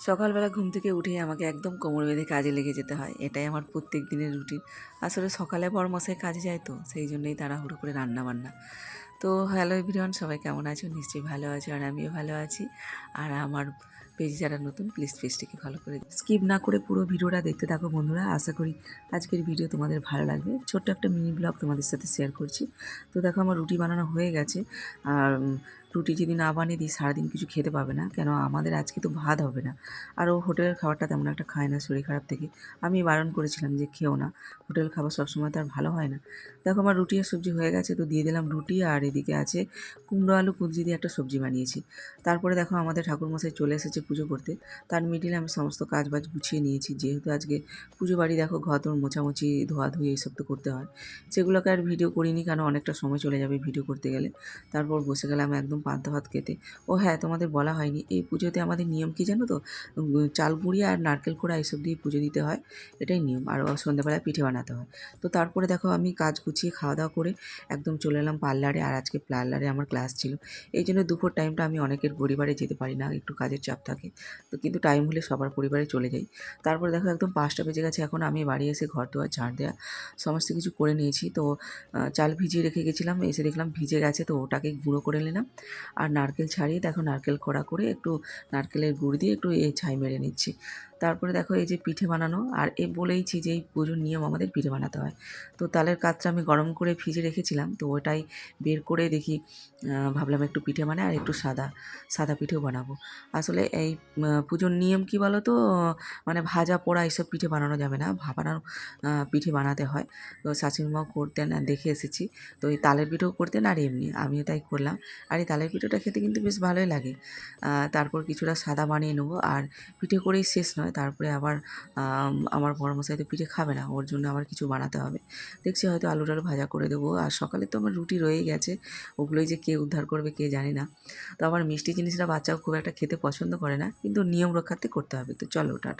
সকালবেলা ঘুম থেকে উঠেই আমাকে একদম কোমর বেঁধে কাজে লেগে যেতে হয়। এটাই আমার প্রত্যেক দিনের রুটিন। আসলে সকালে বড় মশাই কাজে যায় তো, সেই জন্যই তাড়াহুড়ো করে রান্না বান্না তো হ্যালো এভরিওয়ান, সবাই কেমন আছো? নিশ্চয়ই ভালো আছো আর আমিও ভালো আছি। আর আমার পেজ যারা নতুন প্লিজ পেজটিকে ভালো করে স্কিপ না করে পুরো ভিডিওটা দেখতে থাকো বন্ধুরা। আশা করি আজকের ভিডিও তোমাদের ভালো লাগবে। ছোট্ট একটা মিনি ব্লগ তোমাদের সাথে শেয়ার করছি। তো দেখো আমার রুটি বানানো হয়ে গেছে। আর রুটি যদি না বানিয়ে দিই, সারাদিন কিছু খেতে পাবে না। কেন? আমাদের আজকে তো ভাত হবে না। আর ও হোটেলের খাবারটা তেমন একটা খায় না, শরীর খারাপ থেকে। আমি বারণ করেছিলাম যে খেও না। হোটেল খাবার সবসময় তো আর ভালো হয় না। দেখো আমার রুটি আর সবজি হয়ে গেছে। তো দিয়ে দিলাম রুটি আর এদিকে আছে। কুমড়ো, আলু, কুঁদরি দিয়ে একটা সবজি বানিয়েছি। তারপরে দেখো আমাদের ঠাকুরমশাই চলে এসেছে পুজো করতে। তার মিডিলে আমি সমস্ত কাজ বাজ গুছিয়ে নিয়েছি। যেহেতু আজকে পুজো বাড়ি দেখো, ঘর তোর মোছামুছি, ধোয়াধুয়ি এইসব তো করতে হয়। সেগুলোকে আর ভিডিও করিনি কারণ অনেকটা সময় চলে যাবে ভিডিও করতে গেলে। তারপর বসে গেলাম একদম পান্তা ভাত খেতে। ও হ্যাঁ তোমাদের বলা হয়নি, এই পুজোতে আমাদের নিয়ম কি জানো তো? চাল গুঁড়ি আর নারকেল কোড়া এইসব দিয়ে পুজো দিতে হয়। এটাই নিয়ম। আর সন্ধ্যাবেলায় পিঠে বানাতে হয়। তো তারপরে দেখো আমি কাজ গুছিয়ে খাওয়া দাওয়া করে একদম চলে এলাম পার্লারে। আর আজকে পার্লারে আমার ক্লাস ছিল। এই জন্য দুপুর টাইমটা আমি অনেকের পরিবারে যেতে পারি না, একটু কাজের চাপ থাকে। তো কিন্তু টাইম হলে সবার পরিবারে চলে যাই। তারপরে দেখো একদম পাঁচটা বেজে গেছে, এখন আমি বাড়ি এসে ঘর দোয়ার ঝাড় দেওয়া সমস্ত কিছু করে নিয়েছি। তো চাল ভিজিয়ে রেখে গেছিলাম, এসে দেখলাম ভিজে গেছে, তো ওটাকে গুঁড়ো করে নিলাম। আর নারকেল ছাড়িয়ে দেখো নারকেল খোড়া করে একটু নারকেলের গুড় দিয়ে একটু এই ছাই মেরে নিচ্ছি। তারপরে দেখো এই যে পিঠে বানানো আর এ বলেইছি যে এই পুজোর নিয়ম আমাদের পিঠে বানাতে হয়। তো তালের কাজটা আমি গরম করে ভিজে রেখেছিলাম তো ওটাই বের করে দেখি ভাবলাম একটু পিঠে বানাই আর একটু সাদা সাদা পিঠেও বানাবো। আসলে এই পুজোর নিয়ম কি বলো তো মানে ভাজা পোড়া এইসব পিঠে বানানো যাবে না আহ, পিঠে বানাতে হয়। তো শাশুড়িমাও করতেন দেখে এসেছি। তো এই তালের পিঠেও করতেন আর এমনি আমিও তাই করলাম। আর এই তালের পিঠেটা খেতে কিন্তু বেশ ভালোই লাগে। তারপর কিছুটা সাদা বানিয়ে নেব আর পিঠে করেই শেষ নয়। তারপরে আবার আমার বড় মশাই তো পিঠে খাবে না, ওর জন্য আবার কিছু বানাতে হবে। দেখছি হয়তো আলু টালু ভাজা করে দেবো, আর সকালে তো আমার রুটি রয়েই গেছে, ওগুলোই যে কে উদ্ধার করবে কে জানি না। তো আবার মিষ্টি জিনিসটা বাচ্চাও খুব একটা খেতে পছন্দ করে না, কিন্তু নিয়ম রক্ষার্থে করতে হবে। তো চলো, টাটা।